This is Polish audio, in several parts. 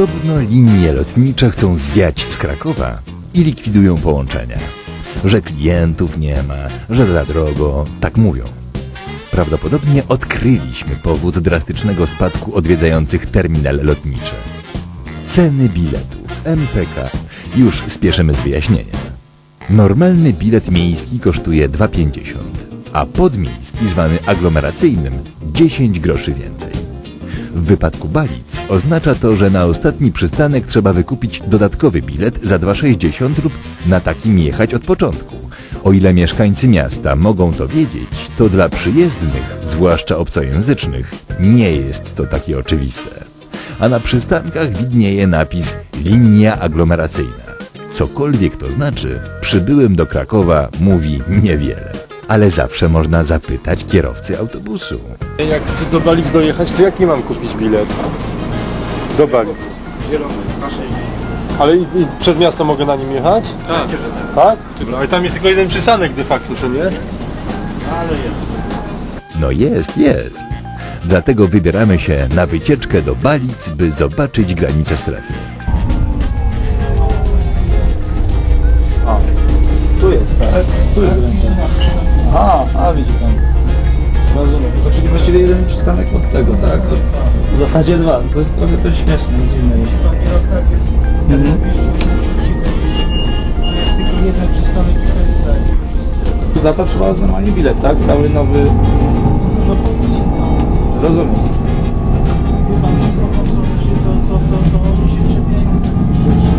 Podobno linie lotnicze chcą zwiać z Krakowa i likwidują połączenia. Że klientów nie ma, że za drogo, tak mówią. Prawdopodobnie odkryliśmy powód drastycznego spadku odwiedzających terminal lotniczy. Ceny biletów MPK. Już spieszymy z wyjaśnieniem. Normalny bilet miejski kosztuje 2,50, a podmiejski, zwany aglomeracyjnym, 10 groszy więcej. W wypadku Balic oznacza to, że na ostatni przystanek trzeba wykupić dodatkowy bilet za 2,60 lub na takim jechać od początku. O ile mieszkańcy miasta mogą to wiedzieć, to dla przyjezdnych, zwłaszcza obcojęzycznych, nie jest to takie oczywiste. A na przystankach widnieje napis linia aglomeracyjna. Cokolwiek to znaczy, przybyłym do Krakowa mówi niewiele. Ale zawsze można zapytać kierowcy autobusu. Jak chcę do Balic dojechać, to jaki mam kupić bilet? Do Balic. Ale i, i przez miasto mogę na nim jechać? Tak. Tak? Ale tam jest tylko jeden przystanek de facto, co nie? No jest, jest. Dlatego wybieramy się na wycieczkę do Balic, by zobaczyć granice strefy. Tu jest, tak? Tu jest ręka. Aha, a widzi pan. Rozumiem. To czyli właściwie jeden przystanek od tego, tak? W zasadzie dwa. To jest trochę to śmieszne, dziwne. Mhm. Za to trzeba normalnie bilet, tak? Cały nowy... No, rozumiem.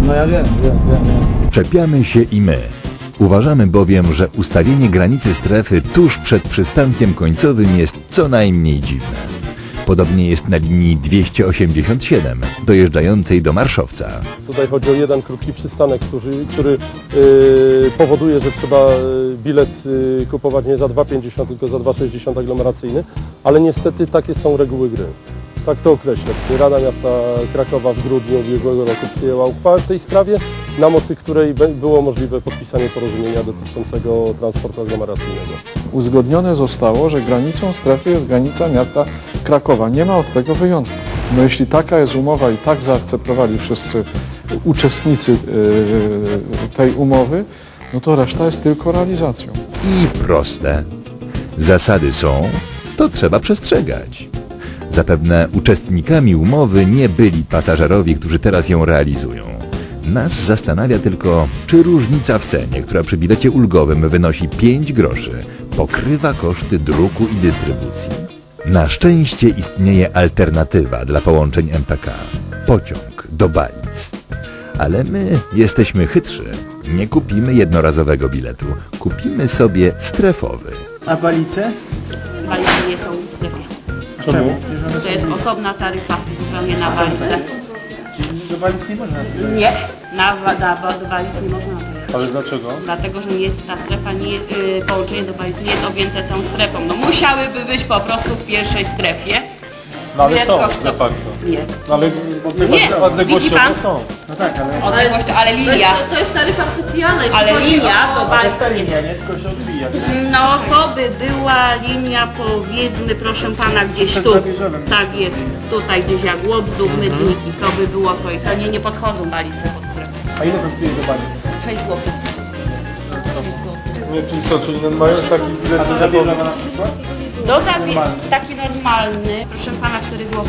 No ja wiem, wiem, wiem, wiem. Czepiamy się i my. Uważamy bowiem, że ustawienie granicy strefy tuż przed przystankiem końcowym jest co najmniej dziwne. Podobnie jest na linii 287, dojeżdżającej do Marszowca. Tutaj chodzi o jeden krótki przystanek, który, który yy, powoduje, że trzeba yy, bilet yy, kupować nie za 2,50, tylko za 2,60 aglomeracyjny, ale niestety takie są reguły gry. Tak to określę. Rada Miasta Krakowa w grudniu ubiegłego roku przyjęła uchwałę w tej sprawie, na mocy której było możliwe podpisanie porozumienia dotyczącego transportu aglomeracyjnego. uzgodnione zostało, że granicą strefy jest granica miasta Krakowa. Nie ma od tego wyjątku. No jeśli taka jest umowa i tak zaakceptowali wszyscy uczestnicy yy, tej umowy, no to reszta jest tylko realizacją. I proste. Zasady są, to trzeba przestrzegać. Zapewne uczestnikami umowy nie byli pasażerowie, którzy teraz ją realizują. Nas zastanawia tylko, czy różnica w cenie, która przy bilecie ulgowym wynosi 5 groszy, pokrywa koszty druku i dystrybucji. Na szczęście istnieje alternatywa dla połączeń MPK. Pociąg do Balic. Ale my jesteśmy chytrzy. Nie kupimy jednorazowego biletu. Kupimy sobie strefowy. A Balice? Balice nie są w strefie. Czemu? To jest osobna taryfa zupełnie na Balice. Do Balic nie można. Nie, na, na, do Balic nie można na to jechać. Ale dlaczego? Dlatego, że nie, ta strefa, nie, y, połączenie do Balic nie jest objęte tą strefą. No musiałyby być po prostu w pierwszej strefie. No ale są de facto. Nie. No ale Nie, odległości widzi pan? są. No tak, ale... Odległość, ale To jest, linia. to jest taryfa specjalna. jeśli Ale chodzi linia o- Ta nie. linia, nie? Tylko się odbija. No to by była linia powiedzmy proszę pana gdzieś tu. Tak jest, tutaj gdzieś jak Łobzów, Mydniki, to by było to i to nie, nie podchodzą Balice pod strefę. A ile kosztuje do Balic? 6 zł. 6 zł. Nie, czyli co, czyli mają taki A do Zabierzewa na przykład? Do zabie- taki normalny, proszę pana 4 zł.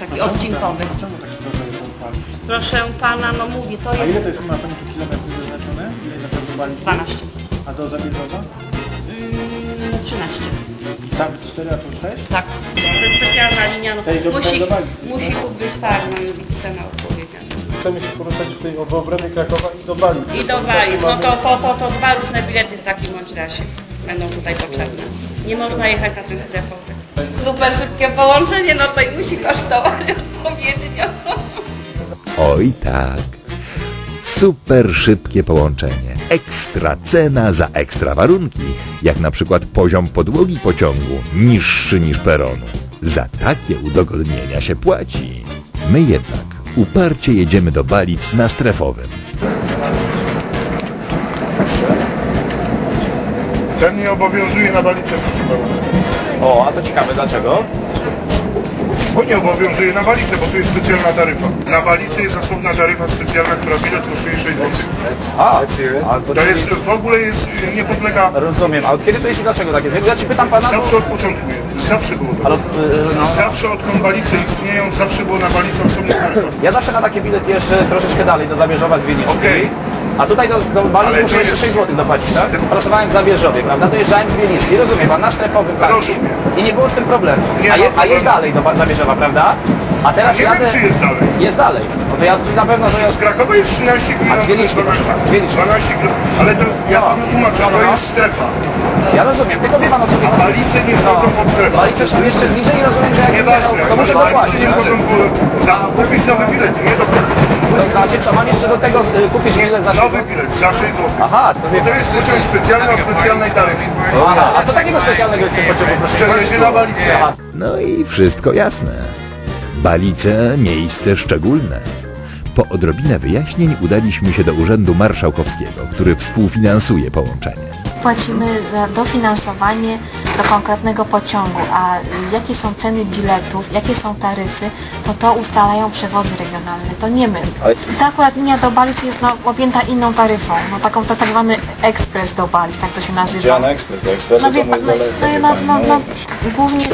Taki odcinkowy. Czemu tak trochę jest odpalić? Proszę pana, no mówię, to A ile jest to jest, ma Pani tu kilometrów zaznaczone? Ile na do Balic? 12. A do Zabierzewa? Mm, 13. Tam 4, a tu 6? Tak. To jest specjalna linia, no, Tej do- musi, Balicy, musi tu być tak, no i cena odpowiednia. Chcemy się poruszać w tej w obrębie Krakowa i do Balic. I do Balic, no to, to, to, to dwa różne bilety w takim bądź razie będą tutaj potrzebne. Nie można jechać na ten strefowy. Super szybkie połączenie, no to i musi kosztować odpowiednio. Oj tak. Super szybkie połączenie. Ekstra cena za ekstra warunki, jak na przykład poziom podłogi pociągu niższy niż peronu. Za takie udogodnienia się płaci. My jednak uparcie jedziemy do Balic na strefowym. Ten nie obowiązuje na proszę pana. O, a to ciekawe, dlaczego? To nie obowiązuje na Balicę, bo tu jest specjalna taryfa. Na Balicy jest osobna taryfa specjalna, która bilet kosztuje 6 zł. A, a to To jest, w ogóle jest, nie podlega, Rozumiem. A od kiedy to jest i dlaczego tak jest? Ja ci pytam pana, bo... zawsze od początku jest, zawsze było tak. Ale, y, no, Zawsze odkąd Balice istnieją, zawsze było na Balicy osobna taryfa. ja zawsze na taki bilet jeszcze troszeczkę dalej, do Zabierzowa z Wieliczki. Okej. A tutaj do, do Balic Ale muszę jeszcze jest- 6 zł dopłacić, tak? Pracowałem w Zabierzowie, prawda? Dojeżdżałem z Wieliczki, rozumie pan, na strefowy parking. Rozumiem. I nie było z tym problemu. A, je, a problemu. jest dalej do Zabierzowa, prawda? A teraz Nie jadę... wiem, czy jest dalej. Jest dalej. No to ja na pewno Z Krakowa jest 13 km, z Wieliczki, 12, z Wieliczki. 12 km, ale to ja No. panu tłumaczę, No, no, to no. jest strefa. Ja rozumiem, tylko wie pan o co A chodzi. Balice nie wchodzą pod strefę. Balice są jeszcze bliżej i rozumiem, że jak Nieważne, to muszę dopłacić. nie wchodzą w, za, kupić nowy bilet, nie do To znaczy co, mam jeszcze do tego y, kupić bilet za Nowy bilet za 6 zł. Aha, to wie To jest pociąg specjalny o specjalnej taryfie. Aha, a co takiego specjalnego jest w tym pociągu, proszę? Przejedzie na Balicę. Aha, No i wszystko jasne. Balice miejsce szczególne. Po odrobinę wyjaśnień udaliśmy się do Urzędu Marszałkowskiego, który współfinansuje połączenie. Płacimy za dofinansowanie do konkretnego pociągu, a y, jakie są ceny biletów, jakie są taryfy, to to ustalają przewozy regionalne, to nie my. Ta akurat linia do Balic jest no, objęta inną taryfą, no taką to tak zwany ekspres do Balic, tak to się nazywa. ekspres, do ekspresu No wie pan, no, no, no, no, no, głównie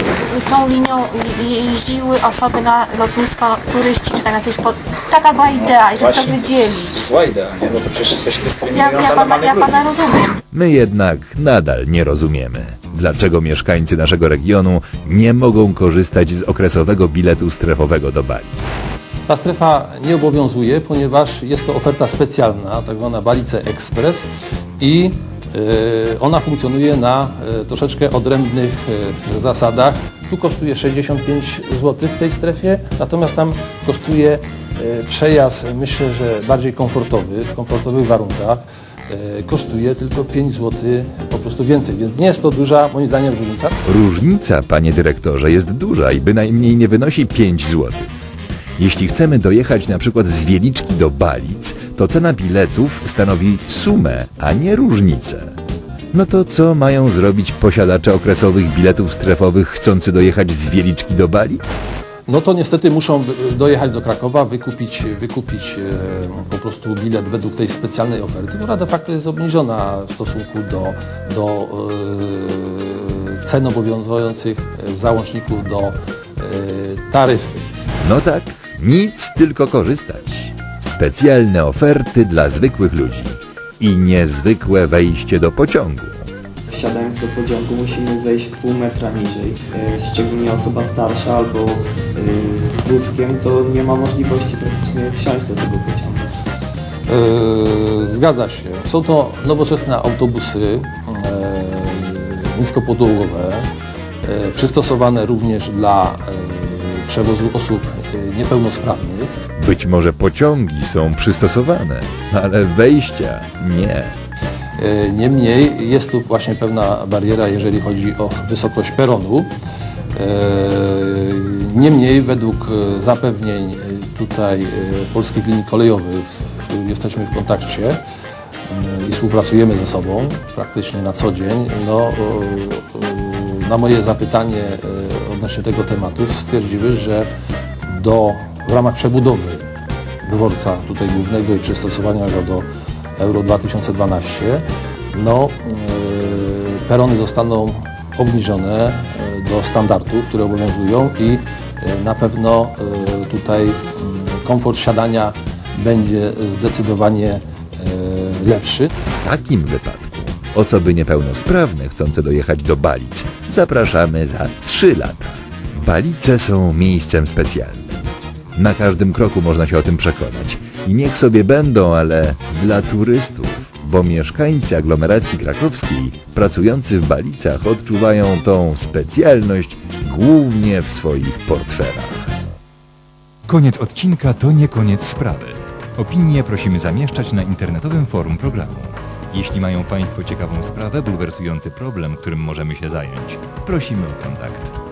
tą linią je- jeździły osoby na lotnisko, turyści, czy tak na coś, po... taka była idea, żeby to wydzielić. Zła idea, nie? No to przecież jesteś Ja, dyskryminująca ja, pana, ja pana rozumiem. My jednak nadal nie rozumiemy, dlaczego mieszkańcy naszego regionu nie mogą korzystać z okresowego biletu strefowego do Balic. Ta strefa nie obowiązuje, ponieważ jest to oferta specjalna, tak zwana Balice Express i e, ona funkcjonuje na e, troszeczkę odrębnych e, zasadach. Tu kosztuje 65 zł w tej strefie, natomiast tam kosztuje przejazd, myślę, że bardziej komfortowy, w komfortowych warunkach. E, Kosztuje tylko 5 zł po prostu więcej, więc nie jest to duża moim zdaniem różnica. Różnica, panie dyrektorze, jest duża i bynajmniej nie wynosi 5 zł. Jeśli chcemy dojechać na przykład z Wieliczki do Balic, to cena biletów stanowi sumę, a nie różnicę. No to co mają zrobić posiadacze okresowych biletów strefowych chcący dojechać z Wieliczki do Balic? No to niestety muszą dojechać do Krakowa, wykupić, wykupić e, po prostu bilet według tej specjalnej oferty, która de facto jest obniżona w stosunku do, do e, cen obowiązujących w załączniku do e, taryfy. No tak, nic tylko korzystać. Specjalne oferty dla zwykłych ludzi i niezwykłe wejście do pociągu. Wsiadając do pociągu musimy zejść pół metra niżej. E, Szczególnie osoba starsza albo e, z wózkiem to nie ma możliwości praktycznie wsiąść do tego pociągu. E, Zgadza się. Są to nowoczesne autobusy e, niskopodłogowe, e, przystosowane również dla przewozu osób niepełnosprawnych. Być może pociągi są przystosowane, ale wejścia nie. E, Niemniej jest tu właśnie pewna bariera, jeżeli chodzi o wysokość peronu. E, Niemniej według e, zapewnień tutaj Polskich Linii Kolejowych, z jesteśmy w kontakcie i współpracujemy ze sobą praktycznie na co dzień, no, na moje zapytanie odnośnie tego tematu stwierdziły, że do, w ramach przebudowy dworca tutaj głównego i przystosowania go do Euro 2012, no, e, perony zostaną obniżone e, do standardów, które obowiązują i e, na pewno tutaj mm, komfort siadania będzie zdecydowanie lepszy. W takim wypadku osoby niepełnosprawne chcące dojechać do Balic zapraszamy za 3 lata. Balice są miejscem specjalnym. Na każdym kroku można się o tym przekonać. I niech sobie będą, ale dla turystów, bo mieszkańcy aglomeracji krakowskiej pracujący w Balicach odczuwają tą specjalność głównie w swoich portfelach. Koniec odcinka to nie koniec sprawy. Opinie prosimy zamieszczać na internetowym forum programu. Jeśli mają Państwo ciekawą sprawę, bulwersujący problem, którym możemy się zająć, prosimy o kontakt.